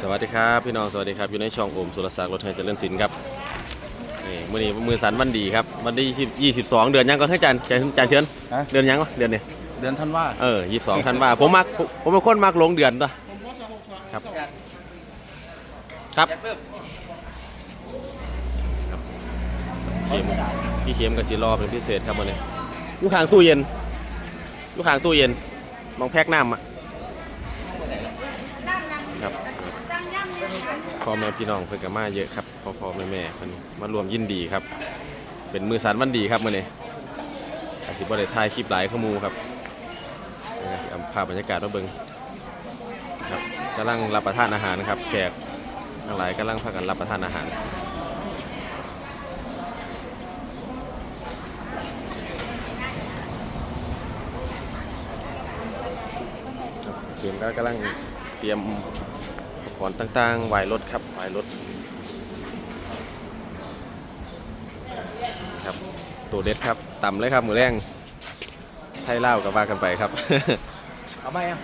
สวัสดีครับ พี่น้องสวัสดีครับอยู่ในช่องโอมสุรศักดิ์รถไทยเจริญศิลป์ครับนี่มื้อนี้มือสันวันดีครับวันที่22 เดือนยังก็ให้จานจานจานเชิญฮะ เดือนยังวะเดือนนี้เดือนธันวาเออ22ธันวาผมมักผมเป็นคนมักลงเดือนตัวครับครับเข็มพี่เข็มกับสีรอเป็นพิเศษครับวันนี้อยู่ข้างตู้เย็นอยู่ข้างตู้เย็นมองแพ็กน้ำอะครับ พ่อแม่พี่น้องเพิ่นก็มาเยอะครับพ่อพ่อแม่แม่เพิ่นมารวมยินดีครับ เป็นมือสารวันดีครับมื้อนี้อาสิบ่ได้ถ่ายคลิปหลายข้อมูครับนี่นะเอาภาพบรรยากาศมาเบิ่งครับกำลังรับประทานอาหารครับแขกทั้งหลายกำลังพากันรับประทานอาหารครับเกมก็กำลังเตรียม กรณ์ต่างๆไหวรถครับไหวรถครับตัวเด็ดครับต่ำเลยครับมือแรงไทยเล่าวกับว่ากันไปครับเอาไหมอะ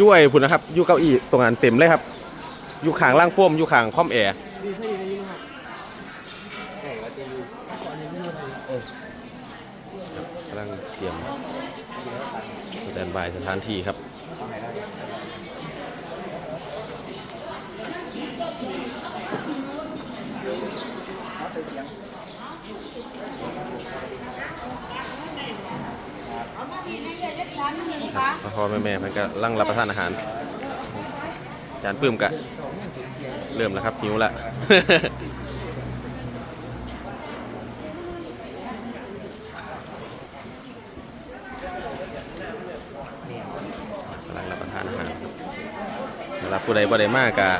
ยุ่ยพุ่นนะครับอยู่เก้าอี้ตรงนั้นเต็มเลยครับ อยู่ข้างล่างโฟมอยู่ข้างคอมแอร์ กำลังเตรียมสแตนบายสถานที่ครับพ่อพ่อแม่แม่เพิ่นก็ลั่งรับประทานอาหารจานปื้มกะ เริ่มแล้วครับหิวละ กำลังรับประทานอาหารสำ หรับผู้ใดบ่ได้มากกะ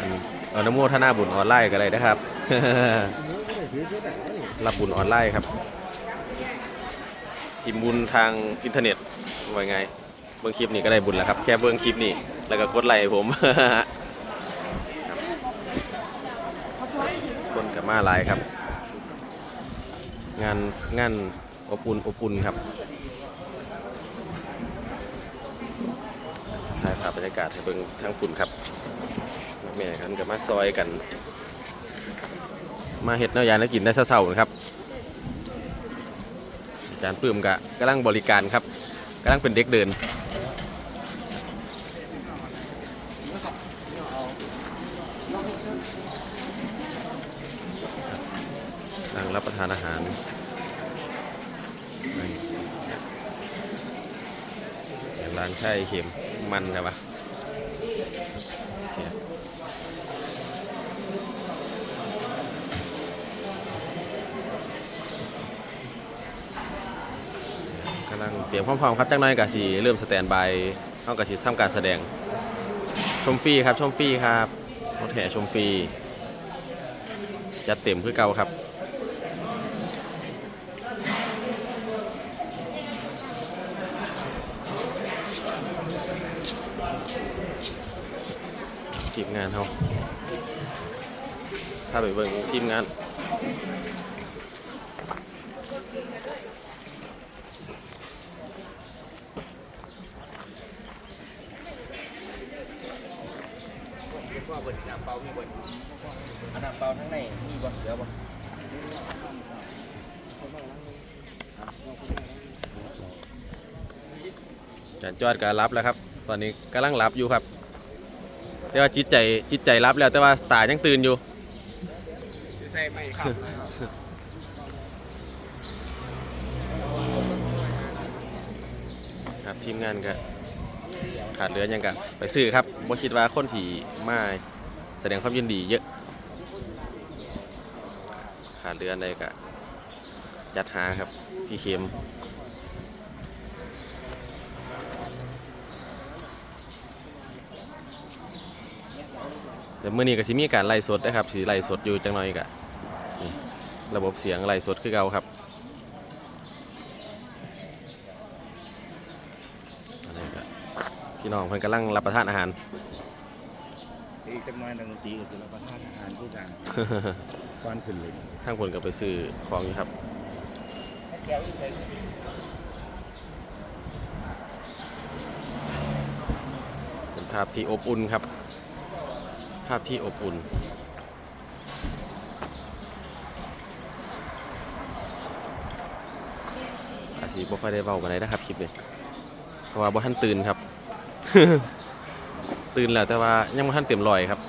อันเอาน้ำมูทนาบุญออนไลน์ก็ได้นะครับ รับบุญออนไลน์ครับพิมบุญทางอินเทอร์เน็ตว่าไง เบิ่งคลิปนี้ก็ได้บุญแล้วครับ แค่เบิ่งคลิปนี้แล้วก็กดไลค์ผมคนกับมาหลายครับ งานงานอบอุ่นอบอุ่นครับถ่ายภาพบ รยากาศให้เบิ่งทางปุ่นครับแม่กันกับมาซอยกัน มาเฮ็ดแนวยานแล้วกินได้เศร้าๆนะครับอาจารย์ปื้มกะกำลังบริการครับกำลังเป็นเด็กเดินนั่งรับประทานอาหารร้านไช่เค็มมันใช่ปะเนี่ยกำลังเตรียมพร้อมๆครับจังน้อยกะสีเริ่มสแตนบายเข้ากะสีทำการแสดง ชมฟรีครับ ชมฟรีครับรถแห่ชมฟรีจัดเต็มคือเก่าครับทีมงานเขาถ้าไปเบิ่งทีมงาน ว่าเบิดน้ำเปล่ามีเบิดอันน้ำเปล่าทั้งในมีบ่เหลือบ่จานจอดก็รับแล้วครับ ตอนนี้กำลังรับอยู่ครับ แต่ว่าจิตใจจิตใจรับแล้วแต่ว่าตายังตื่นอยู่ใส่ไม่ครับครับทีมงานก็ ขาดเหลือหยังกะไปซื้อครับบ่คิดว่าคนที่มาแสดงความยินดีเยอะ ขาดเหลืออะไรก็จัดหาครับ พี่เข็มแต่เมื่อนี้ก็สิมีการไล่สดนะครับสิไล่สดอยู่จังหน่อยกะระบบเสียงไล่สดคือเก่าครับ อันนี้ก็ พี่น้องเพิ่นกำลังรับประทานอาหาร อีกจังหน่อยนักดนตรีก็จะรับประทานอาหารผู้กันก้อนขึ้นเลยทางผลก็ไปซื้อของอยู่ครับถ้าแก้วอีกเลยเป็นภาพที่อบอุ่นครับ ภาพที่อบอุ่น อาจจะบ่ค่อยได้เบากันเลยนะครับคลิปนี้เพราะว่าบ่ท่านตื่นครับ ตื่นแล้วแต่ว่ายังบ่ท่านเต็มร้อยครับ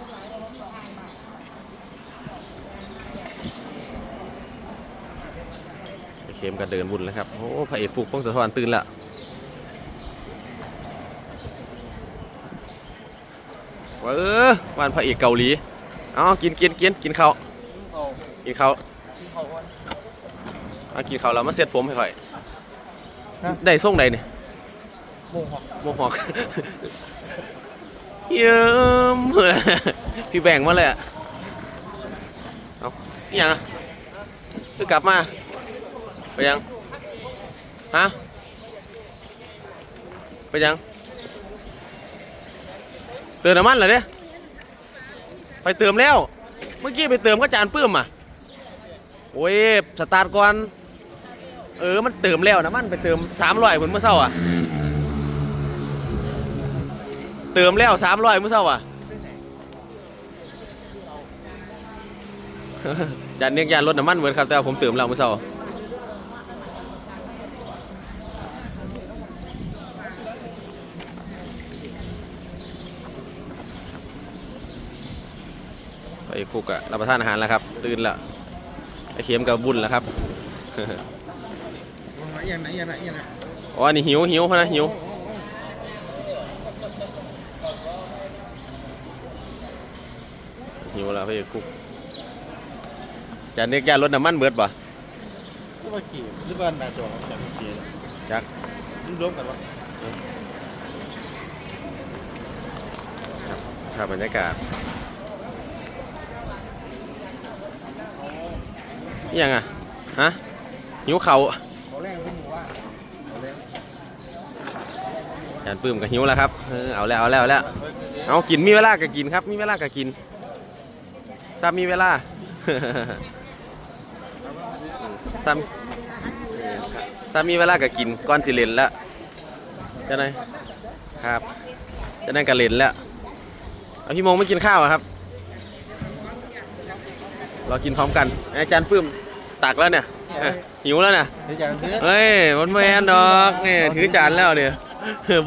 ไอเคมก็เดินวุ่นแล้วครับ โอ้พระเอกฟุกพงศธรตื่นแล้วว่าเออวันพระเอกเกาหลี เอากินกินกินกินข้าวเขากินข้าวที่เขาว่าเอากินข้าวแล้วมาเซ็ตผมให้ค่อยฮะได้ส่งใดเนี่ย โมหอกโมหอกเยิ้มพี่แบ่งมาเลยอะเอาอหย่างคือกลับมาไปยังฮะไปยังเติมน้ำมันเหรอเนี่ยไปเติมแล้ว เมื่อกี้ไปเติมก็จานปื้มอะโอ้ยสตาร์ทก่อนเออมันเติมแล้วน้ำมันไปเติมสามร้อยเหมือนเมื่อเช้าอะ เติมแล้วสามร้อยมื่อเช้าอะจานเนียกยานรถน้ำมันเหมือนครับ แต่ผมเติมแล้วมื่อเช้าไปคุกอะรับประทานอาหารแล้วครับ ตื่นแล้วไอเข็มกับบุญแล้วครับอย่างไหนอย่างไหนอย่างไหนอ๋อนนี้หิวหิวพนะหิว วแล้วพี่คุกจานเนียกยานรถน้ำมันเบิดป่ะหรือว่ากี่หรือว่าหน้าจอของจันทร์เสียจักมันรวมกันวะภาพบรรยากาศอิหยังอะ ฮะหิวเขาวเขาแรงขึ้นว่าเขาแรงจานปื้มกับหิวแล้วครับ เออเอาแล้วเอาแล้วเอาแล้ว เอากินมีเวลาก็กินครับ มีเวลาก็กิน ถ้ามีเวลาถ้าถ้ามีเวลาก็กินก่อนสิเล่นแล้วจะไหนครับ จะนั่นก็เล่นแล้วเอาพี่โมงไม่กินข้าวอะครับเรากินพร้อมกันอาจารย์ปื้มตักแล้วเนี่ยเอ้ยหิวแล้วเนี่ยเดี๋ยวจันทร์เสียเฮ้ยมันแมนดอกนี่ถือจานแล้วเนี่ย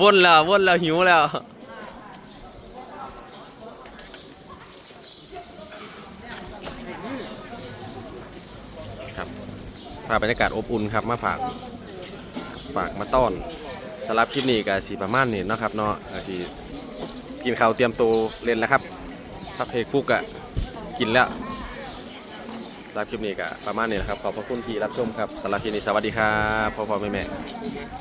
วนแล้ววนแล้วหิวแล้ว ครับ ภาพบรรยากาศอบอุ่นครับมาฝากฝากมาต้อนสำหรับคลิปนี้กับสีประมาณนี้เนาะครับเนาะที่กินข้าวเตรียมตัวเล่นแล้วครับพักเพกฟุกอะกินแล้วสำหรับคลิปนี้ก็ประมาณนี้นะครับขอบพระคุณที่รับชมครับสำหรับคลิปนี้สวัสดีครับพ่อพ่อแม่แม่